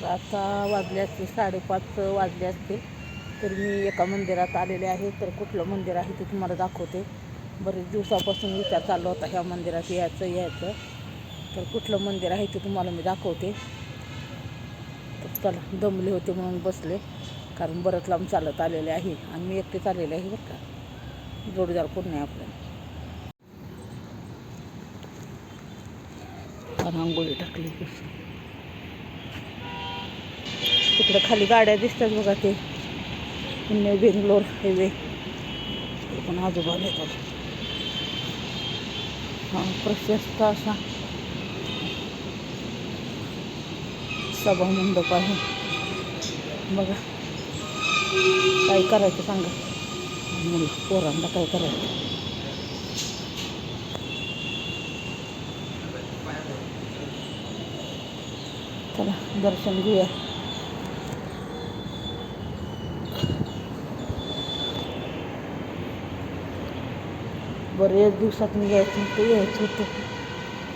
तर आता वाजले असतील साडेपाच वाजले असतील. तर मी एका मंदिरात आलेले आहे. तर कुठलं मंदिर आहे ते तुम्हाला दाखवते. बरेच दिवसापासून विचार चालला होता ह्या मंदिरात यायचं यायचं. तर कुठलं मंदिर आहे ते तुम्हाला मी दाखवते. तर चला दमले होते म्हणून बसले. कारण बरंच लांब चालत आलेले आहे आणि मी एकटेच आलेले आहे बरं का. जोडीदार कोण नाही आपल्याला रांगोळी टाकली तिकडे खाली गाड्या दिसतात बघा ते. पुणे बेंगलोर हायवे तिकडे पण आजोबा येतात. हा प्रशस्त असा. सभा मंडप आहे. बघा. काय करायचं सांगा? मुलं पोरांना काय करायचं? चला दर्शन घेऊया. बरेच दिवसात मी यायचं होतं यायचं होतं.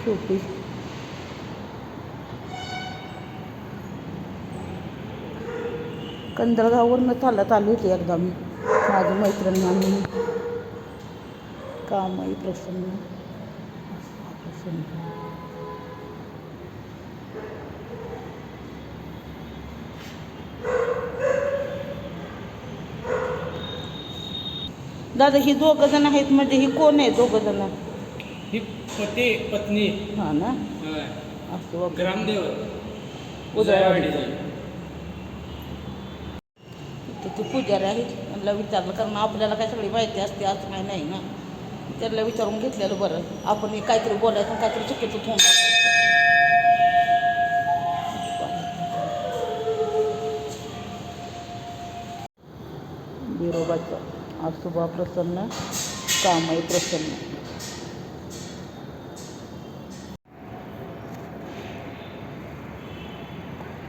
शेवटी. कंदळगाववरनं चालत आली होती एकदा मी. माझी मैत्रिणी आम्ही कामही प्रसन्न. प्रसन्न. दादा ही दोघं जण आहेत म्हणजे ही कोण आहे दोघं जण? ही पती पत्नी. हा ना? होय. असं बघ. ग्रामदेव उदयवाडी. तर ते पुजारी आहेत. त्यांना विचारलं कारण आपल्याला काय सगळी माहिती असते असं काही नाही ना. त्यांना विचारून घेतलेलं बरं. आपण हे काहीतरी बोलायचं आणि काहीतरी चुकीचं होऊन बिरोबाचं. आसुबा प्रसन्न कामय प्रसन्न.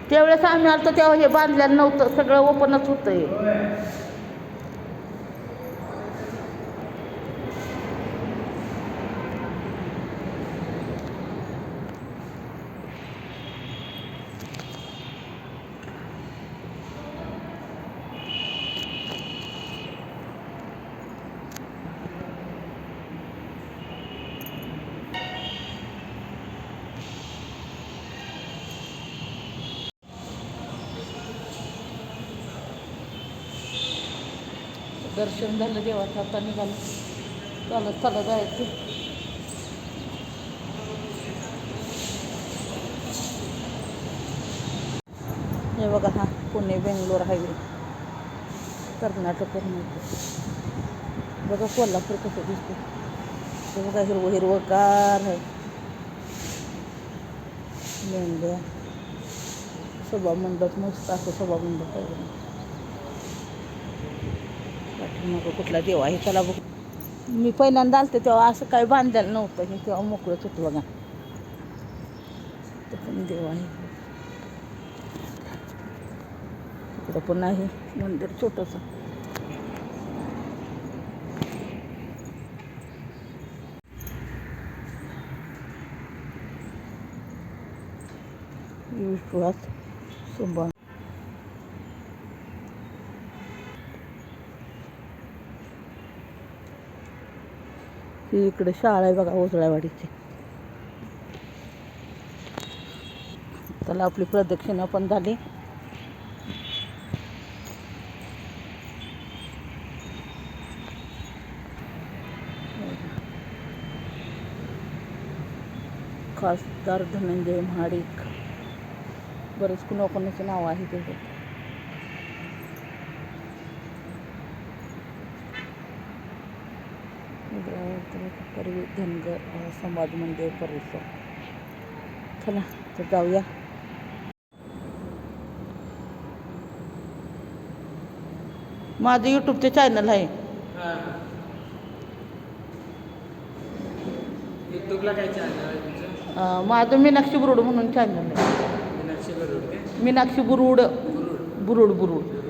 त्यावेळेस आम्ही आलतो तेव्हा हे बांधलेलं नव्हतं सगळं ओपनच होतं दर्शन झालं देवाचं आता निघालं. चालत चालत जायचं. हे बघा हा पुणे बेंगलोर हायवे. कर्नाटक कर्नाटक बघा कोल्हापूर कसं दिसतं हे बघा हिरवं हिरवगार आहे. मेंढ्या. सभा मंडप मस्त असं सभा मंडप आहे. मग कुठला देव आहे त्याला बघ. मी पहिल्यांदा आलते तेव्हा असं काही बांधलेलं नव्हतं हे तेव्हा मोकळंच होतं बघा. ते पण देव आहे. तिकडं पण आहे मंदिर छोटंसं. विश्वास सुंभा ही इकडे शाळा आहे बघा ओसळावाडीची. त्याला आपली प्रदक्षिणा पण झाली. खासदार धनंजय महाडिक. बरेच कुणाकोणाचे नाव आहे ते परवी धनगर समाज मंदिर परिसर. चला तर जाऊया. माझं यूट्यूबचे चॅनल आहे. युट्यूबला काय चॅनल आहे तुमचं? अ, माझं मीनाक्षी बुरुड म्हणून चॅनल आहे. मीनाक्षी काय? मीनाक्षी बुरुड. बुरुड बुरुड.